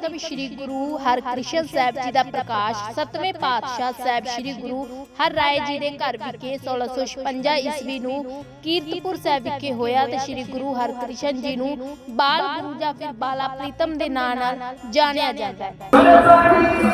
ਗੁਰੂ ਹਰਕ੍ਰਿਸ਼ਨ ਸਾਹਿਬ ਜੀ ਦਾ ਪ੍ਰਕਾਸ਼ ਸਤਵੇਂ ਪਾਤਸ਼ਾਹ ਸਾਹਿਬ ਸ੍ਰੀ ਗੁਰੂ ਹਰ ਰਾਏ ਜੀ ਦੇ ਘਰ ਵਿਖੇ 1656 ਈਸਵੀ ਨੂੰ ਕੀਰਤਪੁਰ ਸਾਹਿਬ ਵਿਖੇ ਹੋਇਆ ਤੇ ਸ੍ਰੀ ਗੁਰੂ ਹਰਕ੍ਰਿਸ਼ਨ ਜੀ ਨੂੰ ਬਾਲ ਗੁਰੂ ਜਾਂ ਫਿਰ ਬਾਲਾ ਪ੍ਰੀਤਮ ਦੇ ਨਾਂ ਨਾਲ ਜਾਣਿਆ ਜਾਂਦਾ ਹੈ।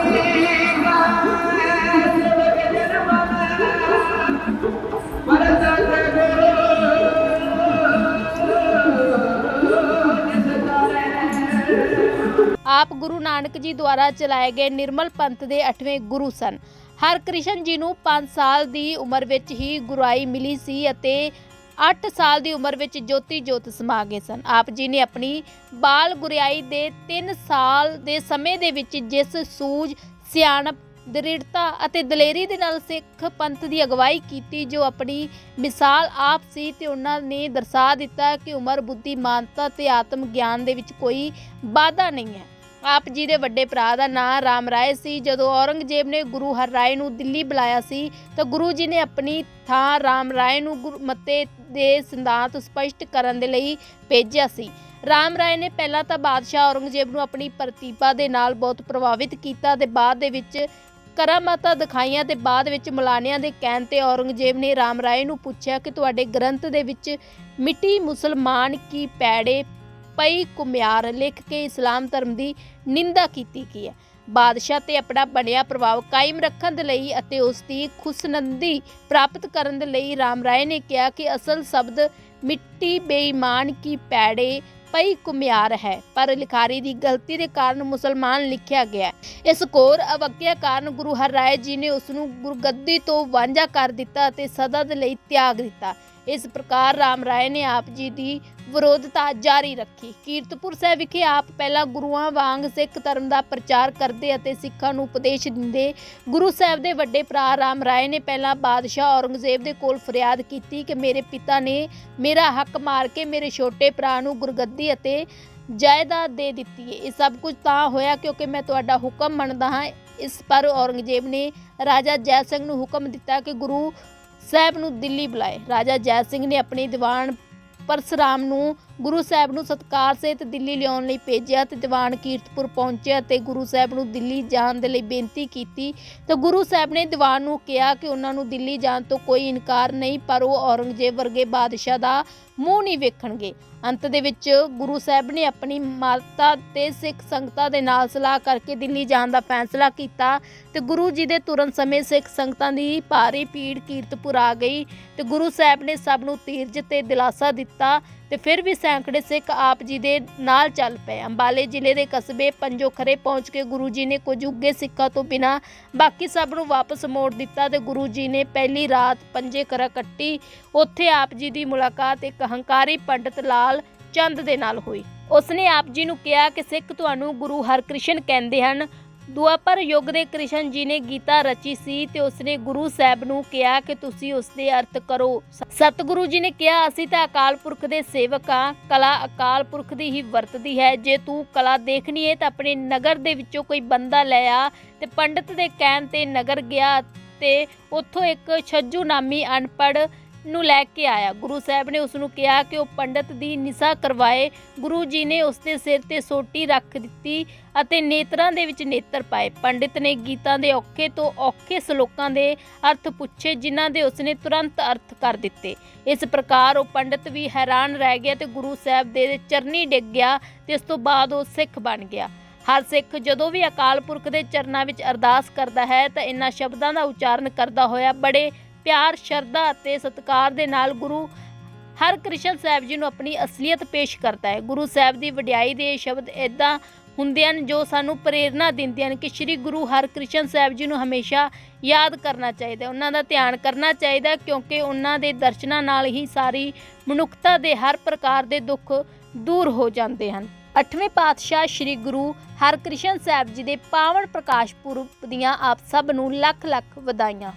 ਆਪ ਗੁਰੂ ਨਾਨਕ ਜੀ ਦੁਆਰਾ ਚਲਾਏ ਗਏ ਨਿਰਮਲ ਪੰਥ ਦੇ 8ਵੇਂ ਗੁਰੂ ਸਨ। ਹਰਕ੍ਰਿਸ਼ਨ ਜੀ ਨੂੰ 5 ਸਾਲ ਦੀ ਉਮਰ ਵਿੱਚ ਹੀ ਗੁਰਾਈ ਮਿਲੀ ਸੀ ਅਤੇ 8 ਸਾਲ ਦੀ ਉਮਰ ਵਿੱਚ ਜੋਤੀ ਜੋਤ ਸਮਾ ਗਏ ਸਨ। ਆਪ ਜੀ ਨੇ ਆਪਣੀ ਬਾਲ ਗੁਰਿਆਈ ਦੇ 3 ਸਾਲ ਦੇ ਸਮੇਂ ਦੇ ਵਿੱਚ ਜਿਸ ਸੂਝ, ਸਿਆਣਪ, ਦ੍ਰਿੜਤਾ ਅਤੇ ਦਲੇਰੀ ਦੇ ਨਾਲ ਸਿੱਖ ਪੰਥ ਦੀ ਅਗਵਾਈ ਕੀਤੀ, ਜੋ ਆਪਣੀ ਮਿਸਾਲ ਆਪ ਸੀ ਤੇ ਉਹਨਾਂ ਨੇ ਦਰਸਾ ਦਿੱਤਾ ਕਿ ਉਮਰ, ਬੁੱਧੀ, ਮਾਨਤਾ ਤੇ ਆਤਮ ਗਿਆਨ ਦੇ ਵਿੱਚ ਕੋਈ ਬਾਧਾ ਨਹੀਂ ਹੈ। ਆਪ ਜੀ ਦੇ ਵੱਡੇ ਭਰਾ ਦਾ ਨਾਂ ਰਾਮ ਰਾਏ ਸੀ। ਜਦੋਂ ਔਰੰਗਜ਼ੇਬ ਨੇ ਗੁਰੂ ਹਰ ਰਾਏ ਨੂੰ ਦਿੱਲੀ ਬੁਲਾਇਆ ਸੀ, ਤਾਂ ਗੁਰੂ ਜੀ ਨੇ ਆਪਣੀ ਥਾਂ ਰਾਮ ਰਾਏ ਨੂੰ ਗੁਰਮਤੇ ਦੇ ਸਿਧਾਂਤ ਸਪਸ਼ਟ ਕਰਨ ਦੇ ਲਈ ਭੇਜਿਆ ਸੀ। ਰਾਮ ਰਾਏ ਨੇ ਪਹਿਲਾਂ ਤਾਂ ਬਾਦਸ਼ਾਹ ਔਰੰਗਜ਼ੇਬ ਨੂੰ ਆਪਣੀ ਪ੍ਰਤਿਭਾ ਦੇ ਨਾਲ ਬਹੁਤ ਪ੍ਰਭਾਵਿਤ ਕੀਤਾ ਤੇ ਬਾਅਦ ਦੇ ਵਿੱਚ ਕਰਾਮਾਤਾਂ ਦਿਖਾਈਆਂ ਤੇ ਬਾਅਦ ਵਿੱਚ ਮਲਾਨਿਆਂ ਦੇ ਕਹਿਣ ਤੇ ਔਰੰਗਜ਼ੇਬ ਨੇ ਰਾਮ ਰਾਏ ਨੂੰ ਪੁੱਛਿਆ ਕਿ ਤੁਹਾਡੇ ਗ੍ਰੰਥ ਦੇ ਵਿੱਚ ਮਿੱਟੀ ਮੁਸਲਮਾਨ ਕੀ ਪੈੜੇ ਪਈ ਕੁਮਿਆਰ ਲਿਖ ਕੇ ਇਸਲਾਮ ਧਰਮ ਦੀ ਨਿੰਦਾ ਕੀਤੀ ਗਈ ਹੈ। ਬਾਦਸ਼ਾਹ ਤੇ ਆਪਣਾ ਬਣਿਆ ਪ੍ਰਭਾਵ ਕਾਇਮ ਰੱਖਣ ਦੇ ਲਈ ਅਤੇ ਉਸ ਦੀ ਖੁਸ਼ਨੰਦੀ ਪ੍ਰਾਪਤ ਕਰਨ ਦੇ ਲਈ ਰਾਮ ਰਾਏ ਨੇ ਕਿਹਾ ਕਿ ਅਸਲ ਸ਼ਬਦ ਮਿੱਟੀ ਬੇਈਮਾਨ ਕੀ ਪੈੜੇ ਪਈ ਕੁਮਿਆਰ ਹੈ, ਪਰ ਲਿਖਾਰੀ ਦੀ ਗਲਤੀ ਦੇ ਕਾਰਨ ਮੁਸਲਮਾਨ ਲਿਖਿਆ ਗਿਆ ਇਸ ਕੋਰ ਅਵਗਿਆ ਕਾਰਨ ਗੁਰੂ ਹਰਰਾਏ ਜੀ ਨੇ ਉਸ ਨੂੰ ਗੁਰਗੱਦੀ ਤੋਂ ਵਾਂਝਾ ਕਰ ਦਿੱਤਾ ਅਤੇ ਸਦਾ ਦੇ ਲਈ ਤਿਆਗ ਦਿੱਤਾ। ਇਸ ਪ੍ਰਕਾਰ ਰਾਮ ਰਾਏ ਨੇ ਆਪ ਜੀ ਦੀ ਵਿਰੋਧਤਾ ਜਾਰੀ ਰੱਖੀ। ਕੀਰਤਪੁਰ ਸਾਹਿਬ ਵਿਖੇ ਆਪ ਪਹਿਲਾਂ ਗੁਰੂਆਂ ਵਾਂਗ ਸਿੱਖ ਧਰਮ ਦਾ ਪ੍ਰਚਾਰ ਕਰਦੇ ਅਤੇ ਸਿੱਖਾਂ ਨੂੰ ਉਪਦੇਸ਼ ਦਿੰਦੇ ਗੁਰੂ ਸਾਹਿਬ ਦੇ ਵੱਡੇ ਭਰਾ ਰਾਮ ਰਾਏ ਨੇ ਪਹਿਲਾਂ ਬਾਦਸ਼ਾਹ ਔਰੰਗਜ਼ੇਬ ਦੇ ਕੋਲ ਫਰਿਆਦ ਕੀਤੀ ਕਿ ਮੇਰੇ ਪਿਤਾ ਨੇ ਮੇਰਾ ਹੱਕ ਮਾਰ ਕੇ ਮੇਰੇ ਛੋਟੇ ਭਰਾ ਨੂੰ ਗੁਰਗੱਦੀ ਅਤੇ ਜਾਇਦਾਦ ਦੇ ਦਿੱਤੀ ਹੈ ਇਹ ਸਭ ਕੁਝ ਤਾਂ ਹੋਇਆ ਕਿਉਂਕਿ ਮੈਂ ਤੁਹਾਡਾ ਹੁਕਮ ਮੰਨਦਾ ਹਾਂ। ਇਸ ਪਰ ਔਰੰਗਜ਼ੇਬ ਨੇ ਰਾਜਾ ਜੈ ਸਿੰਘ ਨੂੰ ਹੁਕਮ ਦਿੱਤਾ ਕਿ ਗੁਰੂ ਸਾਹਿਬ ਨੂੰ ਦਿੱਲੀ ਬੁਲਾਏ। ਰਾਜਾ ਜੈ ਸਿੰਘ ਨੇ ਆਪਣੀ ਦੀਵਾਨ ਪਰਸਰਾਮ ਨੂੰ ਗੁਰੂ ਸਾਹਿਬ ਨੂੰ ਸਤਕਾਰ ਸਹਿਤ ਦਿੱਲੀ ਲਿਆਉਣ ਲਈ ਭੇਜਿਆ ਤੇ ਦੀਵਾਨ ਕੀਰਤਪੁਰ ਪਹੁੰਚਿਆ ਤੇ ਗੁਰੂ ਸਾਹਿਬ ਨੂੰ ਦਿੱਲੀ ਜਾਣ ਦੇ ਲਈ ਬੇਨਤੀ ਕੀਤੀ। ਤਾਂ ਗੁਰੂ ਸਾਹਿਬ ਨੇ ਦੀਵਾਨ ਨੂੰ ਕਿਹਾ ਕਿ ਉਹਨਾਂ ਨੂੰ ਦਿੱਲੀ ਜਾਣ ਤੋਂ ਕੋਈ ਇਨਕਾਰ ਨਹੀਂ, ਪਰ ਉਹ ਔਰੰਗਜ਼ੇਬ ਵਰਗੇ ਬਾਦਸ਼ਾਹ ਦਾ ਮੂੰਹ ਨਹੀਂ ਵੇਖਣਗੇ। ਅੰਤ ਦੇ ਵਿੱਚ ਗੁਰੂ ਸਾਹਿਬ ਨੇ ਆਪਣੀ ਮਾਤਾ ਤੇ ਸਿੱਖ ਸੰਗਤਾਂ ਦੇ ਨਾਲ ਸਲਾਹ ਕਰਕੇ ਦਿੱਲੀ ਜਾਣ ਦਾ ਫੈਸਲਾ ਕੀਤਾ ਤੇ ਗੁਰੂ ਜੀ ਦੇ ਤੁਰਨ ਸਮੇਂ ਸਿੱਖ ਸੰਗਤਾਂ ਦੀ ਭਾਰੀ ਭੀੜ ਕੀਰਤਪੁਰ ਆ ਗਈ ਤੇ ਗੁਰੂ ਸਾਹਿਬ ਨੇ ਸਭ ਨੂੰ ਤੀਰਜ ਤੇ ਦਿਲਾਸਾ ਦਿੱਤਾ ਤੇ ਫਿਰ ਵੀ ਸੈਂਕੜੇ ਸਿੱਖ ਆਪ ਜੀ ਦੇ ਨਾਲ ਚੱਲ ਪਏ। ਅੰਬਾਲੇ ਜ਼ਿਲ੍ਹੇ ਦੇ ਕਸਬੇ ਪੰਜੋਖਰੇ ਪਹੁੰਚ ਕੇ ਗੁਰੂ ਜੀ ਨੇ ਕੁਝ ਉੱਗੇ ਸਿੱਖਾਂ ਤੋਂ ਬਿਨਾ ਬਾਕੀ ਸਭ ਨੂੰ ਵਾਪਸ ਮੋੜ ਦਿੱਤਾ ਤੇ ਗੁਰੂ ਜੀ ਨੇ ਪਹਿਲੀ ਰਾਤ ਪੰਜੇ ਕਰਾ ਕੱਟੀ। ਉੱਥੇ ਆਪ ਜੀ ਦੀ ਮੁਲਾਕਾਤ ਇੱਕ ਹੰਕਾਰੀ ਪੰਡਤ ਲਾਲ ਚੰਦ ਦੇ ਨਾਲ ਹੋਈ। ਉਸਨੇ ਆਪ ਜੀ ਨੂੰ ਕਿਹਾ ਕਿ ਸਿੱਖ ਤੁਹਾਨੂੰ ਗੁਰੂ ਹਰਕ੍ਰਿਸ਼ਨ ਕਹਿੰਦੇ ਹਨ। ਦੁਆਪਰ ਯੁੱਗ ਦੇ ਕ੍ਰਿਸ਼ਨ ਜੀ ਨੇ ਗੀਤਾ ਰਚੀ ਸੀ ਤੇ ਉਸਨੇ ਗੁਰੂ ਸਾਹਿਬ ਨੂੰ ਕਿਹਾ ਕਿ ਤੁਸੀਂ ਉਸ ਦੇ ਅਰਥ ਕਰੋ। ਸਤਿਗੁਰੂ ਜੀ ਨੇ ਕਿਹਾ, ਅਸੀਂ ਤਾਂ ਅਕਾਲ ਪੁਰਖ ਦੇ ਸੇਵਕ ਹਾਂ। ਕਲਾ ਅਕਾਲ ਪੁਰਖ ਦੀ ਹੀ ਵਰਤਦੀ ਹੈ। ਜੇ ਤੂੰ ਕਲਾ ਦੇਖਣੀ ਹੈ ਤਾਂ ਆਪਣੇ ਨਗਰ ਦੇ ਵਿੱਚੋਂ ਕੋਈ ਬੰਦਾ ਲੈ ਆ ਤੇ ਪੰਡਤ ਦੇ ਕਹਿਣ ਤੇ ਨਗਰ ਗਿਆ ਤੇ ਉੱਥੋਂ ਇੱਕ ਛੱਜੂ ਨਾਮੀ ਅਨਪੜ੍ਹ ਨੂੰ ਲੈ ਕੇ ਆਇਆ। ਗੁਰੂ ਸਾਹਿਬ ਨੇ ਉਸ ਨੂੰ ਕਿਹਾ ਕਿ ਉਹ ਪੰਡਤ ਦੀ ਨਿਸਾ ਕਰਵਾਏ। ਗੁਰੂ ਜੀ ਨੇ ਉਸ ਦੇ ਸਿਰ ਤੇ ਸੋਟੀ ਰੱਖ ਦਿੱਤੀ ਅਤੇ ਨੇਤਰਾਂ ਦੇ ਵਿੱਚ ਨੇਤਰ ਪਾਏ। ਪੰਡਿਤ ਨੇ ਗੀਤਾਂ ਦੇ ਔਖੇ ਤੋਂ ਔਖੇ ਸ਼ਲੋਕਾਂ ਦੇ ਅਰਥ ਪੁੱਛੇ, ਜਿਨ੍ਹਾਂ ਦੇ ਉਸਨੇ ਤੁਰੰਤ ਅਰਥ ਕਰ ਦਿੱਤੇ। ਇਸ ਪ੍ਰਕਾਰ ਉਹ ਪੰਡਿਤ ਵੀ ਹੈਰਾਨ ਰਹਿ ਗਿਆ ਤੇ ਗੁਰੂ ਸਾਹਿਬ ਦੇ ਚਰਨੀ ਡਿੱਗ ਗਿਆ ਤੇ ਇਸ ਤੋਂ ਬਾਅਦ ਉਹ ਸਿੱਖ ਬਣ ਗਿਆ। ਹਰ ਸਿੱਖ ਜਦੋਂ ਵੀ ਅਕਾਲ ਪੁਰਖ ਦੇ ਚਰਨਾਂ ਵਿੱਚ ਅਰਦਾਸ ਕਰਦਾ ਹੈ ਤਾਂ ਇਨ੍ਹਾਂ ਸ਼ਬਦਾਂ ਦਾ ਉਚਾਰਨ ਕਰਦਾ ਹੋਇਆ ਬੜੇ ਪਿਆਰ, ਸ਼ਰਧਾ ਅਤੇ ਸਤਿਕਾਰ ਦੇ ਨਾਲ ਗੁਰੂ ਹਰਕ੍ਰਿਸ਼ਨ ਸਾਹਿਬ ਜੀ ਨੂੰ ਆਪਣੀ ਅਸਲੀਅਤ ਪੇਸ਼ ਕਰਦਾ ਹੈ। ਗੁਰੂ ਸਾਹਿਬ ਦੀ ਵਡਿਆਈ ਦੇ ਸ਼ਬਦ ਇਦਾਂ ਹੁੰਦੇ ਹਨ ਜੋ ਸਾਨੂੰ ਪ੍ਰੇਰਣਾ ਦਿੰਦੇ ਹਨ ਕਿ ਸ੍ਰੀ ਗੁਰੂ ਹਰਕ੍ਰਿਸ਼ਨ ਸਾਹਿਬ ਜੀ ਨੂੰ ਹਮੇਸ਼ਾ ਯਾਦ ਕਰਨਾ ਚਾਹੀਦਾ ਉਹਨਾਂ ਦਾ ਧਿਆਨ ਕਰਨਾ ਚਾਹੀਦਾ ਕਿਉਂਕਿ ਉਹਨਾਂ ਦੇ ਦਰਸ਼ਨਾਂ ਨਾਲ ਹੀ ਸਾਰੀ ਮਨੁੱਖਤਾ ਦੇ ਹਰ ਪ੍ਰਕਾਰ ਦੇ ਦੁੱਖ ਦੂਰ ਹੋ ਜਾਂਦੇ ਹਨ। ਅੱਠਵੇਂ ਪਾਤਸ਼ਾਹ ਸ੍ਰੀ ਗੁਰੂ ਹਰਕ੍ਰਿਸ਼ਨ ਸਾਹਿਬ ਜੀ ਦੇ ਪਾਵਨ ਪ੍ਰਕਾਸ਼ ਪੁਰਬ ਦੀਆਂ ਆਪ ਸਭ ਨੂੰ ਲੱਖ ਲੱਖ ਵਧਾਈਆਂ।